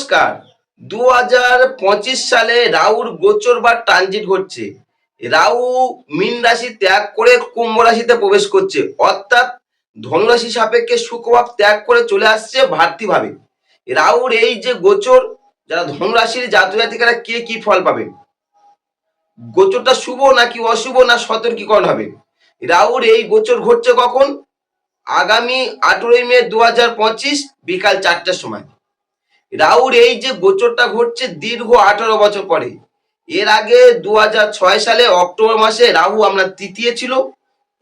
নমস্কার। দু হাজার পঁচিশ সালে রাহুর গোচর বা ট্রানজিট ঘটছে। রাহু মীন রাশি ত্যাগ করে কুম্ভ রাশিতে প্রবেশ করছে। অর্থাৎ ধনুরাশি সাপেক্ষে সুখভাব ত্যাগ করে চলে আসছে ভাতৃভাবে রাহুর এই যে গোচর, যারা ধনুরাশির জাতক জাতিকারা কে কি ফল পাবে? গোচরটা শুভ নাকি অশুভ না সতর্কীকরণ হবে? রাহুর এই গোচর ঘটছে কখন? আগামী আঠেরোই মে দু হাজার পঁচিশ বিকাল চারটার সময়। রাহুর এই যে গোচরটা ঘটছে দীর্ঘ আঠারো বছর পরে। এর আগে দু সালে অক্টোবর মাসে রাহু আপনার তৃতীয় ছিল।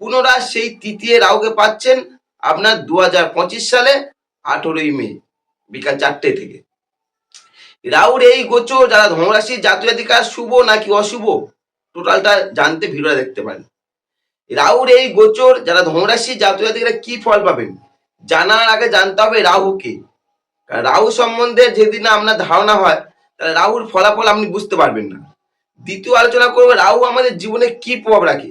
পুনরায় সেই তৃতীয় রাহুকে পাচ্ছেন আপনার দু সালে আঠেরোই মে, বিকাল চারটে থেকে। রাহুর এই গোচর যারা ধনরাশির জাতীয়ধিকার শুভ নাকি অশুভ, টোটালটা জানতে ভিডিওটা দেখতে পারেন। রাহুর এই গোচর যারা ধনরাশির জাতীয়ধিকারা কি ফল পাবেন? জানার আগে জানতে হবে রাহুকে। রাহু সম্বন্ধে যেদিন আপনার ধারণা হয়, তাহলে রাহুর ফলাফল আপনি বুঝতে পারবেন না। দ্বিতীয় আলোচনা করব, রাহু আমাদের জীবনে কি প্রভাব রাখে?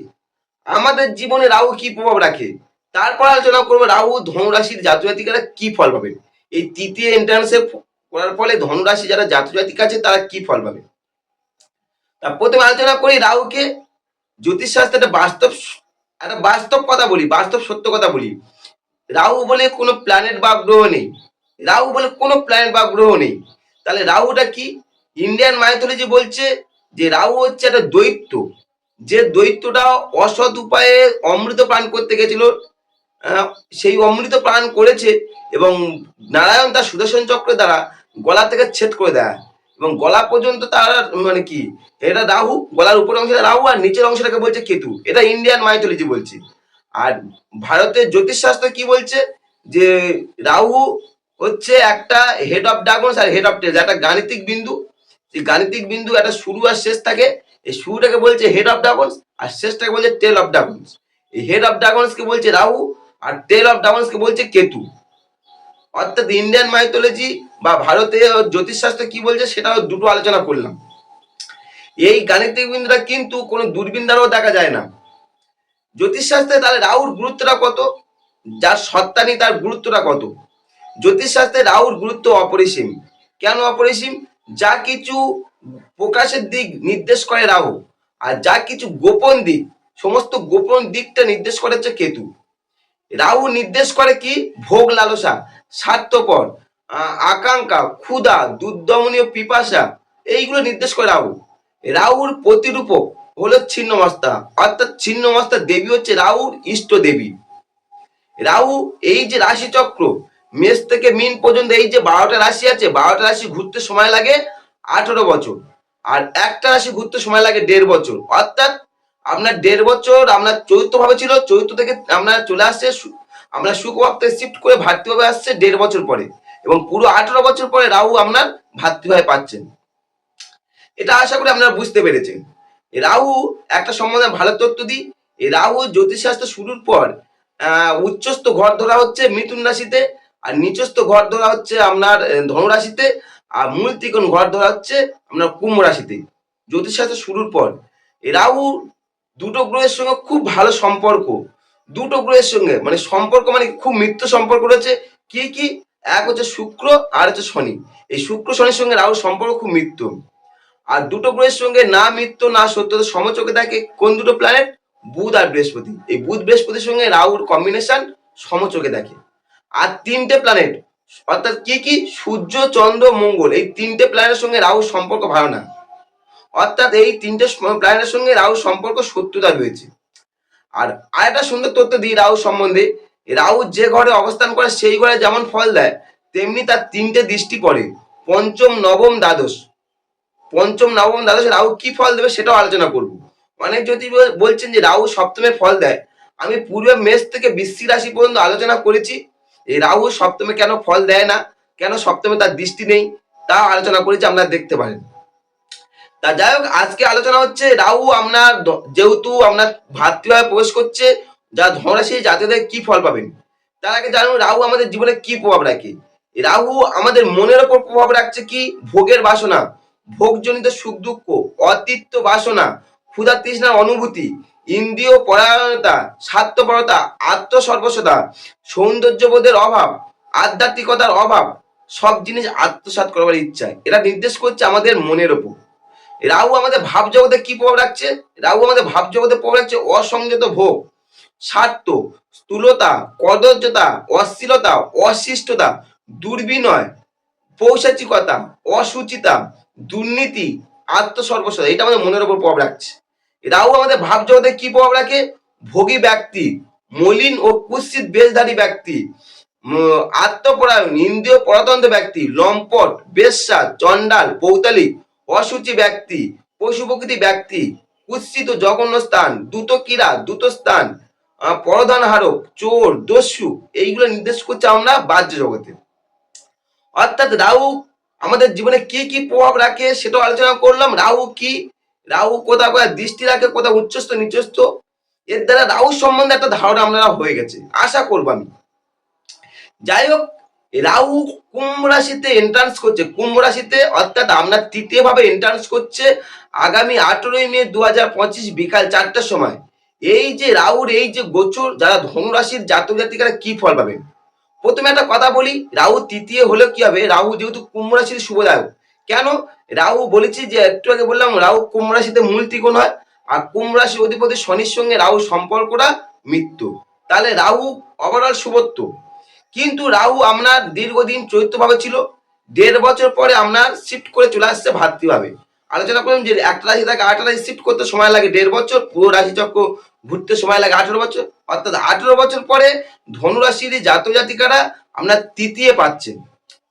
আমাদের জীবনে রাহু কি প্রভাব রাখে? তারপর আলোচনা করব, রাহু ধনুরাশির জাতীয়তিকারা কি ফল পাবেন? এই তৃতীয় এন্ট্রান্সে করার ফলে ধনুরাশি যারা জাতীয়জাতিক আছে, তারা কি ফল পাবে? তা প্রথমে আলোচনা করি রাহুকে জ্যোতিষশাস্ত্রে একটা বাস্তব একটা বাস্তব কথা বলি, বাস্তব সত্য কথা বলি। রাহু বলে কোনো প্ল্যানেট বা গ্রহ নেই। রাহু বলে কোনো প্ল্যানেট বা গ্রহ নেই। তাহলে রাহুটা কি? ইন্ডিয়ান মাইথোলজি বলছে যে রাহু হচ্ছে একটা দৈত্য। যে দৈত্যটা অসৎ উপায়ে অমৃত পান করতে গেছিল সেই অমৃত পান করেছে এবং নারায়ণ তার সুদর্শন চক্র দ্বারা গলা থেকে ছেদ করে দেয়। এবং গলা পর্যন্ত তার মানে কি? এটা রাহু, গলার উপরের অংশটা রাহু আর নিচের অংশটাকে বলছে কেতু। এটা ইন্ডিয়ান মাইথোলজি বলছে। আর ভারতের জ্যোতিষশাস্ত্র কি বলছে? যে রাহু হচ্ছে একটা হেড অফ ড্রাগনস আর হেড অফ টেলস একটা গাণিতিক বিন্দু। এই গাণিতিক বিন্দু একটা শুরু আর শেষ থাকে। এই শুরুটাকে বলছে হেড অফ ড্রাগনস আর শেষটাকে বলছে টেল অফ ড্রাগনস এই হেড অফ ড্রাগনসকে বলছে রাহু আর টেল অফ ড্রাগনসকে বলছে কেতু। অর্থাৎ ইন্ডিয়ান মাইথোলজি বা ভারতে জ্যোতিষশাস্ত্র কি বলছে সেটাও দুটো আলোচনা করলাম। এই গাণিতিক বিন্দুটা কিন্তু কোনো দূরবীন দ্বারাও দেখা যায় না। জ্যোতিষশাস্ত্রে তাহলে রাহুর গুরুত্বটা কত? যার সত্তা নেই তার গুরুত্বটা কত? জ্যোতিষশাস্ত্রে রাহুর গুরুত্ব অপরিসীম। কেন অপরিসীম? যা কিছু প্রকাশের দিক নির্দেশ করে রাহু, আর যা কিছু গোপন দিক, সমস্ত গোপন দিকটা নির্দেশ করে হচ্ছে কেতু। রাহু নির্দেশ করে কি? ভোগ লালসা, স্বার্থপর আকাঙ্ক্ষা, ক্ষুধা, দুর্দমনীয় পিপাসা, এইগুলো নির্দেশ করে রাহু। রাহুর প্রতিরূপক হলো ছিন্নমস্তা, অর্থাৎ ছিন্নমস্তা দেবী হচ্ছে রাহুর ইষ্ট দেবী। রাহু এই যে রাশি চক্র মেষ থেকে মিন পর্যন্ত এই যে বারোটা রাশি আছে, বারোটা রাশি ঘুরতে সময় লাগে আঠেরো বছর। আর একটা রাশি ঘুরতে সময় লাগে দেড় বছর। অর্থাৎ আপনার দেড় বছর আপনার চৈত্র ভাবে ছিল চৈত্র থেকে আপনার চলে আসছে আপনার শুক্রভাবতে শিফট করে ভাতৃভাবে আসছে দেড় বছর পরে। এবং পুরো আঠেরো বছর পরে রাহু আপনার ভাতৃভাবে পাচ্ছেন। এটা আশা করি আপনারা বুঝতে পেরেছেন। রাহু একটা সম্বন্ধে ভালো তথ্য দিই। এই রাহু জ্যোতিষশাস্ত্র শুরুর পর উচ্চস্থ ঘর ধরা হচ্ছে মিথুন রাশিতে। আর নিচস্থ ঘর ধরা হচ্ছে আপনার ধনুরাশিতে, আর মূল ত্রিকোণ ঘর ধরা হচ্ছে আপনার কুম্ভ রাশিতে। জ্যোতিষশাস্ত্র শুরুর পর রাহু দুটো গ্রহের সঙ্গে খুব ভালো সম্পর্ক। দুটো গ্রহের সঙ্গে মানে সম্পর্ক মানে খুব মৃত্যু সম্পর্ক রয়েছে। কি কি? এক হচ্ছে শুক্র, আর হচ্ছে শনি। এই শুক্র, শনির সঙ্গে রাহুর সম্পর্ক খুব মৃত্যু আর দুটো গ্রহের সঙ্গে না মৃত্যু না সত্যতা সমচোখে থাকে কোন দুটো প্ল্যানেট বুধ আর বৃহস্পতি। এই বুধ বৃহস্পতির সঙ্গে রাহুর কম্বিনেশন সমচোখে দেখে আর তিনটে প্ল্যানেট অর্থাৎ কি কি? সূর্য, চন্দ্র, মঙ্গল। এই তিনটে প্ল্যানেটের সঙ্গে রাহুর সম্পর্ক ভালো না। অর্থাৎ এই তিনটে প্ল্যানেটের সঙ্গে রাহুর সম্পর্ক শত্রুতা রয়েছে। আর আরেকটা সুন্দর তথ্য দিই রাহু সম্বন্ধে। রাহু যে ঘরে অবস্থান করে, সেই ঘরে যেমন ফল দেয়, তেমনি তার তিনটে দৃষ্টি পড়ে। পঞ্চম, নবম, দ্বাদশ। পঞ্চম, নবম, দ্বাদশ রাহু কি ফল দেবে সেটাও আলোচনা করব। অনেক যদি বলছেন যে রাহু সপ্তমে ফল দেয়। আমি পূর্বে মেষ থেকে বৃশ্চিক রাশি পর্যন্ত আলোচনা করেছি। এই রাহু সপ্তমে কেন ফল দেয় না? কেন সপ্তমে তার দৃষ্টি নেই? তা আলোচনা করেছি আপনারা দেখতে পারেন। তা যাই হোক, আজকে আলোচনা হচ্ছে রাহু আপনার যেহেতু আপনার ভাতৃভাবে প্রবেশ করছে, যা ধনরাশি জাতীয়দের কি ফল পাবেন? তার আগে জানুন, রাহু আমাদের জীবনে কি প্রভাব রাখে? রাহু আমাদের মনের ওপর প্রভাব রাখছে কি? ভোগের বাসনা। ভোগজনিত সুখ দুঃখ অতিত্ব বাসনা ক্ষুধা তৃষ্ণার অনুভূতি ইন্দ্রিয় পরায়ণতা, স্বার্থপরতা, আত্মসর্বস্বতা, সৌন্দর্যবোধের অভাব, আধ্যাত্মিকতার অভাব, সব জিনিস আত্মসাৎ করবার ইচ্ছা এটা নির্দেশ করছে আমাদের মনের ওপর। রাহু আমাদের ভাব জগতে কি প্রভাব রাখছে? রাহু আমাদের ভাব জগতে প্রভাব রাখছে অসংযত ভোগ, স্বার্থ, স্থূলতা, কদর্যতা, অশ্লীলতা, অশিষ্টতা, দুর্বিনয় পৌষাচিকতা অসুচিতা, দুর্নীতি, আত্মসর্বস্বতা, এটা আমাদের মনের উপর প্রভাব রাখছে। রাহু আমাদের ভাব জগতে কি প্রভাব রাখে ভোগী ব্যক্তি, মলিন ও কুৎসিত বেশধারী ব্যক্তি আত্মপরায়ণ, ইন্দ্রিয় পরতন্ত্র ব্যক্তি, লম্পট বেশ্যা চণ্ডাল, পৌতালিক, অসুচি ব্যক্তি, পশু প্রকৃতি ব্যক্তি, কুৎসিত জঘন্য স্থান, দ্রুত ক্রীড়া, দ্রুত স্থান পরধান হারক চোর, দস্যু, এইগুলো নির্দেশ করছে আমরা বাহ্য জগতে অর্থাৎ রাহু আমাদের জীবনে কি কি প্রভাব রাখে সেটাও আলোচনা করলাম। রাহু কি রাহু কোথা কোথায়, দৃষ্টি রাখে কোথা উচ্চস্থ, নিচস্থ, এর দ্বারা রাহু সম্বন্ধে একটা ধারণা আপনারা হয়ে গেছে। আশা করব আমি। যাই হোক, রাহু কুম্ভ রাশিতে এন্ট্রান্স করছে। কুম্ভ রাশিতে অর্থাৎ আপনার তৃতীয় ভাবে এন্ট্রান্স করছে আগামী আঠেরোই মে দু হাজার পঁচিশ বিকাল চারটার সময়। এই যে রাহুর এই যে গোচর, যারা ধনুরাশির জাতক জাতিকারা কি ফল পাবেন? প্রথমে একটা কথা বলি, রাহু তৃতীয় হলে কি হবে? রাহু যেহেতু কুম্ভ রাশির শুভদায়ক। কেন? রাহু বলেছি যে, একটু আগে বললাম, রাহু কুম্ভ রাশিতে মূল ত্রিকোণ হয়, আর কুম্ভ রাশির অধিপতি শনির সঙ্গে রাহু সম্পর্কটা মৃত্যু তাহলে রাহু ওভারঅল শুভত্ব কিন্তু রাহু আপনার দীর্ঘদিন চৈত্যভাবে ছিল, দেড় বছর পরে আপনার শিফট করে চলে আসছে ভাতৃভাবে। আলোচনা করলাম যে, একটা রাশি থেকে আটটা রাশি শিফট করতে সময় লাগে দেড় বছর, পুরো রাশি চক্র ঘুরতে সময় লাগে আঠেরো বছর। অর্থাৎ আঠেরো বছর পরে ধনুরাশির জাতক জাতিকারা আপনার তৃতীয় পাচ্ছেন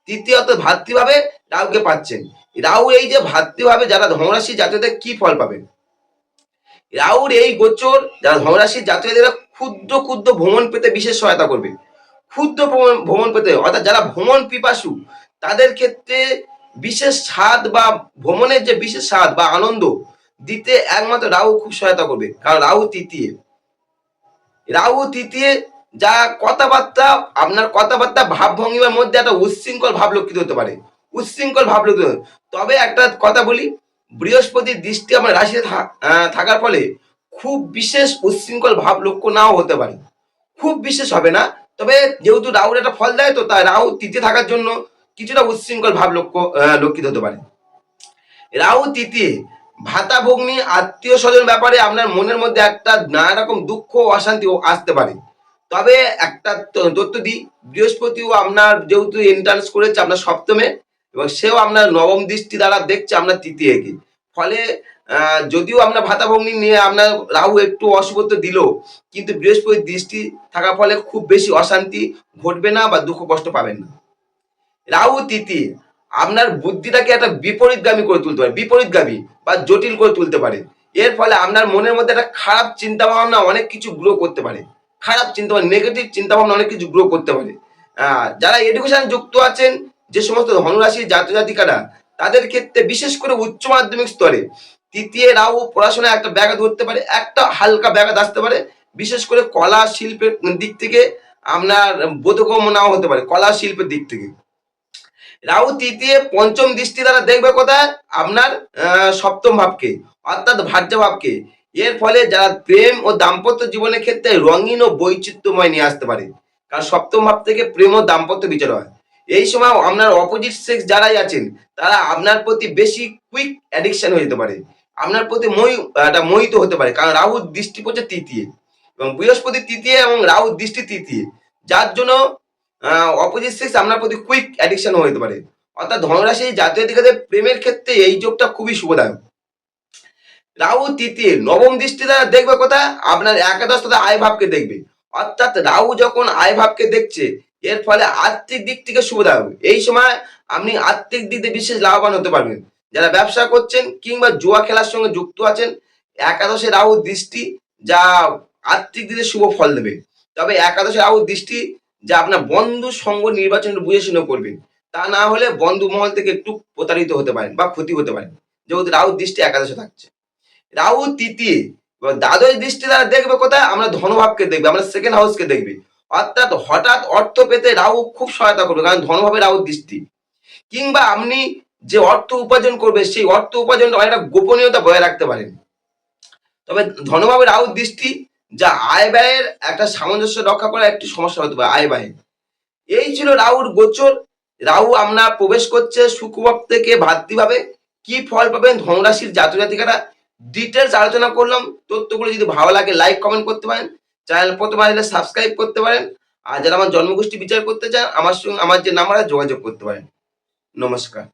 তৃতীয় অর্থাৎ ভাতৃভাবে রাহুকে পাচ্ছেন। রাহু এই যে ভাতৃভাবে যারা ধনুরাশি জাতকদের কি ফল পাবেন? রাহুর এই গোচর, যারা ধনুরাশির জাতকরা ক্ষুদ্র ক্ষুদ্র ভ্রমণ পেতে বিশেষ সহায়তা করবে। ক্ষুদ্র ভ্রমণ পেতে অর্থাৎ যারা ভ্রমণ পিপাসু, তাদের ক্ষেত্রে বিশেষ স্বাদ বা ভ্রমণের যে বিশেষ স্বাদ বা আনন্দ, দিতে একমাত্র রাহু খুব সহায়তা করবে। কারণ রাহু তৃতীয়। রাহু তৃতীয়, যা কথাবার্তা, আপনার কথাবার্তা ভাবভঙ্গিমার মধ্যে একটা উচ্ছৃঙ্খল ভাব লক্ষিত হতে পারে। উচ্ছৃঙ্খল ভাব তবে একটা কথা বলি বৃহস্পতির দৃষ্টি আমার রাশিতে থাকার ফলে খুব বিশেষ উচ্ছৃঙ্খল ভাব লক্ষ্য নাও হতে পারে। খুব বিশেষ হবে না, তবে যেহেতু রাহুর একটা ফল দেয় তো তাই রাহু তৃতীয় থাকার জন্য কিছুটা উচ্ছৃঙ্খল ভাব লক্ষ্য লক্ষিত হতে পারে। রাহু তৃতীয় ভাতা, ভগ্নি আত্মীয় স্বজন ব্যাপারে আপনার মনের মধ্যে একটা নানা রকম দুঃখ অশান্তি আসতে পারে। তবে একটা তথ্য দিই, বৃহস্পতিও আপনার যেহেতু এন্ট্রান্স করেছে আপনার সপ্তমে এবং সেও আপনার নবম দৃষ্টি দ্বারা দেখছে আপনার তৃতীয়কে ফলে যদিও আপনার ভাতা ভগ্নি নিয়ে আপনার রাহু একটু অশুভত্ব দিল, কিন্তু বৃহস্পতির দৃষ্টি থাকার ফলে খুব বেশি অশান্তি ঘটবে না বা দুঃখ কষ্ট পাবেন না। রাহু তিথি আপনার বুদ্ধিটাকে একটা বিপরীতগামী করে তুলতে পারে, বিপরীতগামী বা জটিল করে তুলতে পারে। এর ফলে আপনার মনের মধ্যে একটা খারাপ চিন্তা ভাবনা অনেক কিছু গ্রো করতে পারে। খারাপ চিন্তা ভাবনা নেগেটিভ চিন্তা ভাবনা অনেক কিছু গ্রো করতে পারে। যারা এডুকেশন যুক্ত আছেন যে সমস্ত ধনুরাশির জাতীয় জাতিকারা তাদের ক্ষেত্রে বিশেষ করে উচ্চ মাধ্যমিক স্তরে তৃতীয় রাহু পড়াশোনায় একটা ব্যাঘাত ধরতে পারে, একটা হালকা ব্যাঘাত আসতে পারে। বিশেষ করে কলা শিল্পের দিক থেকে আপনার বোধগম্য নাও হতে পারে, কলা শিল্পের দিক থেকে। রাহু তৃতীয় পঞ্চম দৃষ্টি দ্বারা দেখবে কোথায়? আপনার সপ্তম ভাবকে, অর্থাৎ ভার্য ভাবকে। এর ফলে যারা প্রেম ও দাম্পত্য জীবনের ক্ষেত্রে রঙিন ও বৈচিত্র্যময় নিয়ে আসতে পারে। কারণ সপ্তম ভাব থেকে প্রেম ও দাম্পত্য বিচার হয়। এই সময় আপনার অপোজিট সেক্স যারাই আছেন, তারা আপনার প্রতি বেশি কুইক অ্যাডিকশন হয়ে যেতে পারে। আপনার প্রতি মই, একটা মোহিত হতে পারে, কারণ রাহুর দৃষ্টি পড়ছে তৃতীয়। এবং বৃহস্পতি তৃতীয় এবং রাহুর দৃষ্টি তৃতীয়। যার জন্য অপোজিট সেক্স আপনার প্রতি কুইক অ্যাডিকশন হয়ে যেতে পারে। অর্থাৎ ধনরাশি জাতীয় দিকে প্রেমের ক্ষেত্রে এই যোগটা খুবই শুভদায়ক। রাহু তৃতীয়, নবম দৃষ্টি দ্বারা দেখবে কোথায়? আপনার একাদশ তথা আয় ভাবকে দেখবে। অর্থাৎ রাহু যখন আয় ভাবকে দেখছে এর ফলে আর্থিক দিক থেকে সুবিধা হবে। এই সময় আপনি আর্থিক দিক দিয়ে বিশেষ লাভবান হতে পারবেন। যারা ব্যবসা করছেন কিংবা জুয়া খেলার সঙ্গে যুক্ত আছেন, একাদশে রাহু দৃষ্টি যা আর্থিক দিকে শুভ ফল দেবে। তবে একাদশে রাহু দৃষ্টি যা আপনার বন্ধু সঙ্গ নির্বাচনের বুঝে শুনে করবেন। তা না হলে বন্ধু মহল থেকে একটু প্রতারিত হতে পারেন বা ক্ষতি হতে পারেন। যেহেতু রাহুর দৃষ্টি একাদশে থাকছে। রাহু তৃতীয় দ্বাদশ দৃষ্টি দ্বারা দেখবে কোথায়? আমরা ধনভাবকে দেখবে, আমরা সেকেন্ড হাউসকে দেখবে। অর্থাৎ হঠাৎ অর্থ পেতে রাহু খুব সহায়তা করবে, কারণ ধনভাবে রাহুর দৃষ্টি। কিংবা আপনি যে অর্থ উপার্জন করবে, সেই অর্থ উপার্জনটা অনেকটা গোপনীয়তা বজায় রাখতে পারেন। তবে ধনভাবে রাহুর দৃষ্টি, যা আয় ব্যয়ের একটা সামঞ্জস্য রক্ষা করা একটি সমস্যা হতে পারে, আয় ব্যয়। এই ছিল রাহুর গোচর। রাহু আপনার প্রবেশ করছে শুক্রবার থেকে ভাতৃভাবে। কি ফল পাবেন ধনুরাশির জাতক জাতিকারা ডিটেলস আলোচনা করলাম। তথ্যগুলো যদি ভালো লাগে লাইক কমেন্ট করতে পারেন। চ্যানেল প্রথম আসলে সাবস্ক্রাইব করতে পারেন। আর যারা আমার জন্মগোষ্ঠী বিচার করতে চান, আমার সঙ্গে, আমার যে নাম্বারে যোগাযোগ করতে পারেন। নমস্কার।